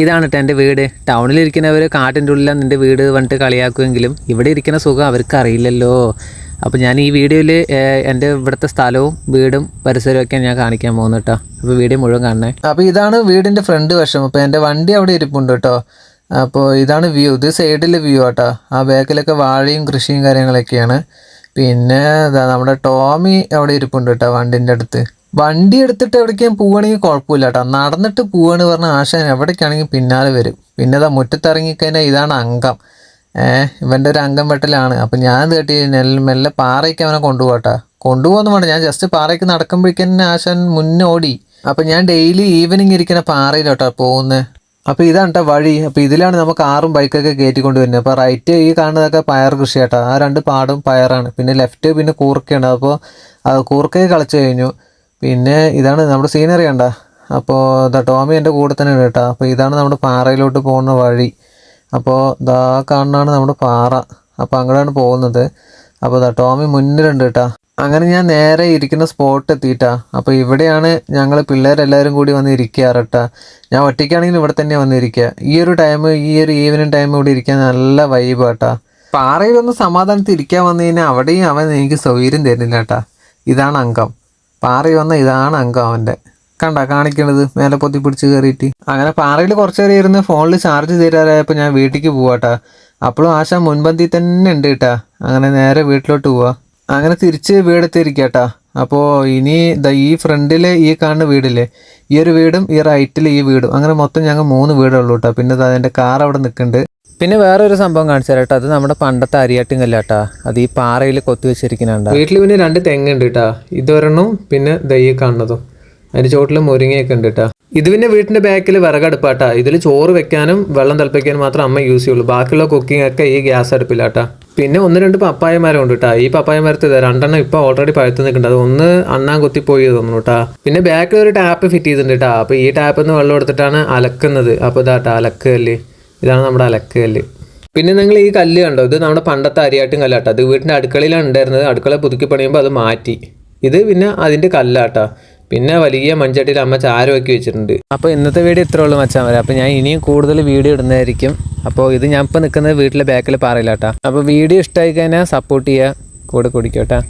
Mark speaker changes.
Speaker 1: ഇതാണ് കേട്ടോ എന്റെ വീട്. ടൗണിലിരിക്കുന്നവർ കാട്ടിന്റെ ഉള്ളിൽ നിന്റെ വീട് വന്നിട്ട് കളിയാക്കുമെങ്കിലും ഇവിടെ ഇരിക്കുന്ന സുഖം അവർക്ക് അറിയില്ലല്ലോ. അപ്പോൾ ഞാൻ ഈ വീഡിയോയിൽ എന്റെ ഇവിടുത്തെ സ്ഥലവും വീടും പരിസരവും ഒക്കെ ഞാൻ കാണിക്കാൻ പോകുന്നു കേട്ടോ അപ്പോൾ വീഡിയോ മുഴുവൻ കാണണേ. അപ്പോൾ ഇതാണ് വീടിന്റെ ഫ്രണ്ട് വശം. അപ്പോൾ എന്റെ വണ്ടി അവിടെ ഇരിപ്പുണ്ട് കേട്ടോ അപ്പോൾ ഇതാണ് വ്യൂ. ഇത് സൈഡിലെ വ്യൂ ആട്ടോ ആ ബാക്കിലൊക്കെ വാഴയും കൃഷിയും കാര്യങ്ങളൊക്കെയാണ്. പിന്നെ നമ്മുടെ ടോമി അവിടെ ഇരിപ്പുണ്ട് കേട്ടോ വണ്ടിന്റെ അടുത്ത്. വണ്ടി എടുത്തിട്ട് എവിടേക്കും പോവുകയാണെങ്കിൽ കുഴപ്പമില്ല കേട്ടോ നടന്നിട്ട് പോവുകയാണ് പറഞ്ഞാൽ ആശാൻ എവിടേക്കാണെങ്കിൽ പിന്നാലെ വരും. പിന്നെ ഇതാ മുറ്റത്തിറങ്ങിക്കഴിഞ്ഞാൽ ഇതാണ് അംഗം. ഏഹ് ഇവന്റെ ഒരു അംഗം വെട്ടലാണ് അപ്പം ഞാൻ നെല്ല് മെല്ലെ പാറയ്ക്ക് അവനെ കൊണ്ടുപോകട്ടെ. കൊണ്ടുപോകുന്നു വേണം ഞാൻ ജസ്റ്റ് പാറയ്ക്ക് നടക്കുമ്പോഴേക്കും ആശാൻ മുന്നോടി. അപ്പം ഞാൻ ഡെയിലി ഈവനിങ് ഇരിക്കുന്ന പാറയിലോട്ടാ പോകുന്നത് അപ്പോൾ ഇതാണ് കേട്ടോ വഴി. അപ്പോൾ ഇതിലാണ് നമുക്ക് കാറും ബൈക്കൊക്കെ കയറ്റിക്കൊണ്ട് കൊണ്ടുവരുന്നത് അപ്പോൾ റൈറ്റ് ഈ കാണുന്നതൊക്കെ പയർ കൃഷി കേട്ടോ ആ രണ്ട് പാടും പയറാണ്. പിന്നെ ലെഫ്റ്റ് പിന്നെ കൂർക്കയാണ്. അപ്പോൾ കൂർക്കയെ കളിച്ചു കഴിഞ്ഞു. പിന്നെ ഇതാണ് നമ്മുടെ സീനറി കണ്ട. അപ്പോൾ ദാ ടോമി എന്റെ കൂടെ തന്നെ ഉണ്ട് കേട്ടോ. അപ്പോൾ ഇതാണ് നമ്മുടെ പാറയിലോട്ട് പോകുന്ന വഴി. അപ്പോൾ ദാ കാണുന്നതാണ് നമ്മുടെ പാറ. അപ്പോൾ അങ്ങോട്ടാണ് പോകുന്നത്. അപ്പോൾ ദാ ടോമി മുന്നിലുണ്ട് കേട്ടോ. അങ്ങനെ ഞാൻ നേരെ ഇരിക്കുന്ന സ്പോട്ട് എത്തിയിട്ടാ. അപ്പോൾ ഇവിടെയാണ് ഞങ്ങൾ പിള്ളേരെല്ലാവരും കൂടി വന്ന് ഇരിക്കാറ് കേട്ടാ. ഞാൻ ഒറ്റയ്ക്കാണെങ്കിൽ ഇവിടെ തന്നെ വന്നിരിക്കുക ഈ ഒരു ടൈം ഈ ഒരു ഈവനിങ് ടൈം ഇവിടെ ഇരിക്കാൻ നല്ല വൈബ് കേട്ടാ പാറയിലൊന്ന് സമാധാനത്തിൽ ഇരിക്കാൻ വന്നു കഴിഞ്ഞാൽ അവിടെയും അവൻ എനിക്ക് സൗകര്യം തരുന്നില്ല കേട്ടാ. ഇതാണ് അംഗം. പാറയിൽ വന്ന ഇതാണ് അങ്കം അവന്റെ. കണ്ട കാണിക്കണത്? മേലെ പൊത്തി പിടിച്ച് കയറിയിട്ട് അങ്ങനെ പാറയിൽ കുറച്ച് നേരം ഇരുന്ന് ഫോണിൽ ചാർജ് തീരാറായപ്പോൾ ഞാൻ വീട്ടിലേക്ക് പോവാട്ടാ. അപ്പോഴും ആശ മുൻപന്തി തന്നെ ഉണ്ട് കേട്ടാ. അങ്ങനെ നേരെ വീട്ടിലോട്ട് പോവാ. അങ്ങനെ തിരിച്ച് വീടെത്തിയിരിക്കട്ടാ. അപ്പോൾ ഇനി ഈ ഫ്രണ്ടിലെ ഈ കാണുന്ന വീടില്ലേ? ഈ ഒരു വീടും ഈ റൈറ്റിൽ ഈ വീടും. അങ്ങനെ മൊത്തം ഞങ്ങൾ മൂന്ന് വീടുള്ളൂ കേട്ടോ പിന്നെ അതിന്റെ കാർ അവിടെ നിൽക്കുന്നുണ്ട് പിന്നെ വേറൊരു സംഭവം കാണിച്ചു തരാം അത് നമ്മുടെ പണ്ടത്തെ അരിയാട്ടും കല്ലാട്ടാ അത് ഈ പാറയിൽ കൊത്തി വെച്ചിരിക്കുന്നുണ്ട്. വീട്ടിൽ പിന്നെ രണ്ട് തെങ്ങുണ്ട് കേട്ടാ ഇതൊരെണ്ണം പിന്നെ ദയ്യ കാണുന്നതും. അതിന് ചോട്ടിൽ മുരിങ്ങയൊക്കെ ഉണ്ട് കേട്ടാ ഇത് പിന്നെ വീട്ടിന്റെ ബാക്കിൽ വിറകടുപ്പാട്ടാ. ഇതിൽ ചോറ് വെക്കാനും വെള്ളം തിളപ്പിക്കാനും മാത്രം അമ്മ യൂസ് ചെയ്യുള്ളൂ. ബാക്കിയുള്ള കുക്കിംഗ് ഒക്കെ ഈ ഗ്യാസ് അടുപ്പിലാട്ടാ. പിന്നെ ഒന്ന് രണ്ട് പപ്പായ മരം ഉണ്ട് കേട്ടാ ഈ പപ്പായ മരത്തിൽ രണ്ടെണ്ണം ഇപ്പൊ ഓൾറെഡി പഴുത്ത് നിൽക്കുന്നുണ്ട്. അത് ഒന്ന് അണ്ണാൻ കുത്തി പോയി തോന്നുന്നു കേട്ടാ പിന്നെ ബാക്കിൽ ഒരു ടാപ്പ് ഫിറ്റ് ചെയ്തിട്ടുണ്ട് കേട്ടാ അപ്പൊ ഈ ടാപ്പിൽ നിന്ന് വെള്ളം എടുത്തിട്ടാണ് അലക്കുന്നത്. അപ്പൊ ഇതാട്ടാ അലക്കല്ല് ഇതാണ് നമ്മുടെ അലക്കല്ല്. പിന്നെ നിങ്ങൾ ഈ കല്ല് കണ്ടോ? ഇത് നമ്മുടെ പണ്ടത്തെ അരിയാട്ടും കല്ലാട്ടോ. അത് വീട്ടിന്റെ അടുക്കളയിലാണ് ഉണ്ടായിരുന്നത്. അടുക്കള പുതുക്കി പണിയുമ്പോൾ അത് മാറ്റി. ഇത് പിന്നെ അതിന്റെ കല്ലാട്ടോ. പിന്നെ വലിയ മൺചട്ടിയിൽ അമ്മ ചാരമാക്കി വെച്ചിട്ടുണ്ട്. അപ്പോൾ ഇന്നത്തെ വീഡിയോ ഇത്രേ ഉള്ളൂ മച്ചാൻ വരെ. അപ്പോൾ ഞാൻ ഇനിയും കൂടുതൽ വീഡിയോ ഇടുന്നതായിരിക്കും. അപ്പോൾ ഇത് ഞാൻ ഇപ്പോൾ നിൽക്കുന്നത് വീട്ടിലെ ബാക്കിൽ പാറയിലാട്ടാ. അപ്പോൾ വീഡിയോ ഇഷ്ടമായി കഴിഞ്ഞാൽ സപ്പോർട്ട് ചെയ്യുക. കൂടെ കുടിക്കോട്ടെ